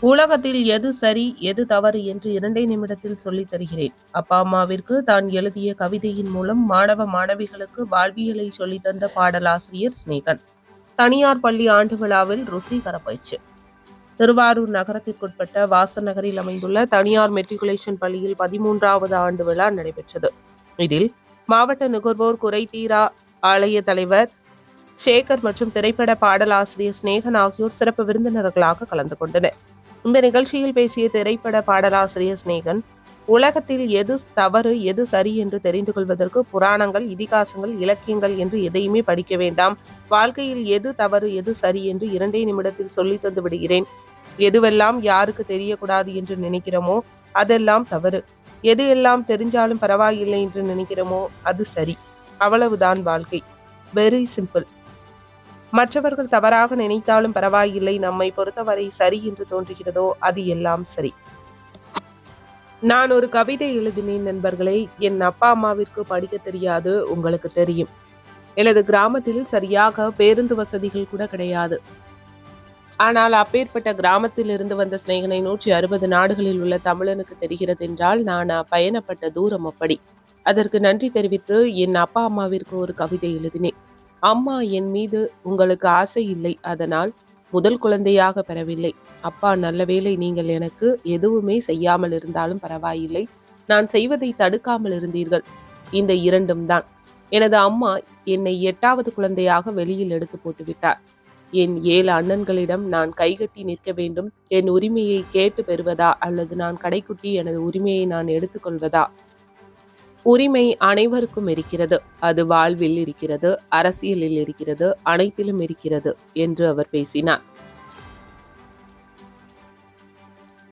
உலகத்தில் எது சரி எது தவறு என்று இரண்டே நிமிடத்தில் சொல்லித் தருகிறேன். அப்பா அம்மாவிற்கு தான் எழுதிய கவிதையின் மூலம் மாணவ மாணவிகளுக்கு வாழ்வியலை சொல்லித்தந்த பாடலாசிரியர் சிநேகன். தனியார் பள்ளி ஆண்டு விழாவில் ருசிகர பயிற்சி திருவாரூர் நகரத்திற்குட்பட்ட வாசன் நகரில் அமைந்துள்ள தனியார் மெட்ரிகுலேஷன் பள்ளியில் பதிமூன்றாவது ஆண்டு விழா நடைபெற்றது. இதில் மாவட்ட நுகர்வோர் குறைதீரா ஆலய தலைவர் சேகர் மற்றும் திரைப்பட பாடலாசிரியர் சிநேகன் ஆகியோர் சிறப்பு விருந்தினர்களாக கலந்து கொண்டனர். இந்த நிகழ்ச்சியில் பேசிய திரைப்பட பாடலாசிரியர் சிநேகன் உலகத்தில் எது தவறு எது சரி என்று தெரிந்து கொள்வதற்கு புராணங்கள் இதிகாசங்கள் இலக்கியங்கள் என்று எதையுமே படிக்க வேண்டாம். வாழ்க்கையில் எது தவறு எது சரி என்று இரண்டே நிமிடத்தில் சொல்லி தந்து விடுகிறேன். எதுவெல்லாம் யாருக்கு தெரியக்கூடாது என்று நினைக்கிறோமோ அதெல்லாம் தவறு. எது எல்லாம் தெரிஞ்சாலும் பரவாயில்லை என்று நினைக்கிறோமோ அது சரி. அவ்வளவுதான் வாழ்க்கை. வெரி சிம்பிள் மற்றவர்கள் தவறாக நினைத்தாலும் பரவாயில்லை. நம்மை பொறுத்தவரை சரி என்று தோன்றுகிறதோ அது எல்லாம் சரி. நான் ஒரு கவிதை எழுதினேன் நண்பர்களே. என் அப்பா அம்மாவிற்கு படிக்க தெரியாது உங்களுக்கு தெரியும். எனது கிராமத்தில் சரியாக பேருந்து வசதிகள் கூட கிடையாது. ஆனால் அப்பேற்பட்ட கிராமத்தில் இருந்து வந்த சிநேகனை நூற்றி அறுபது நாடுகளில் உள்ள தமிழனுக்கு தெரிகிறது என்றால் நான் பயணப்பட்ட தூரம் அப்படி. அதற்கு நன்றி தெரிவித்து என் அப்பா அம்மாவிற்கு ஒரு கவிதை எழுதினேன். அம்மா என் மீது உங்களுக்கு ஆசை இல்லை அதனால் முதல் குழந்தையாக பெறவில்லை. அப்பா நல்ல வேளை நீங்கள் எனக்கு எதுவுமே செய்யாமல் இருந்தாலும் பரவாயில்லை. நான் செய்வதை தடுக்காமல் இருந்தீர்கள். இந்த இரண்டும் தான். எனது அம்மா என்னை எட்டாவது குழந்தையாக வெளியில் எடுத்து போட்டுவிட்டார். என் ஏழு அண்ணன்களிடம் நான் கைகட்டி நிற்க வேண்டும். என் உரிமையை கேட்டு பெறுவதா அல்லது நான் கடைக்குட்டி எனது உரிமையை நான் எடுத்துக்கொள்வதா உரிமை அனைவருக்கும் இருக்கிறது. அது வாழ்வில் இருக்கிறது அரசியலில் இருக்கிறது அனைத்திலும் இருக்கிறது என்று அவர் பேசினார்.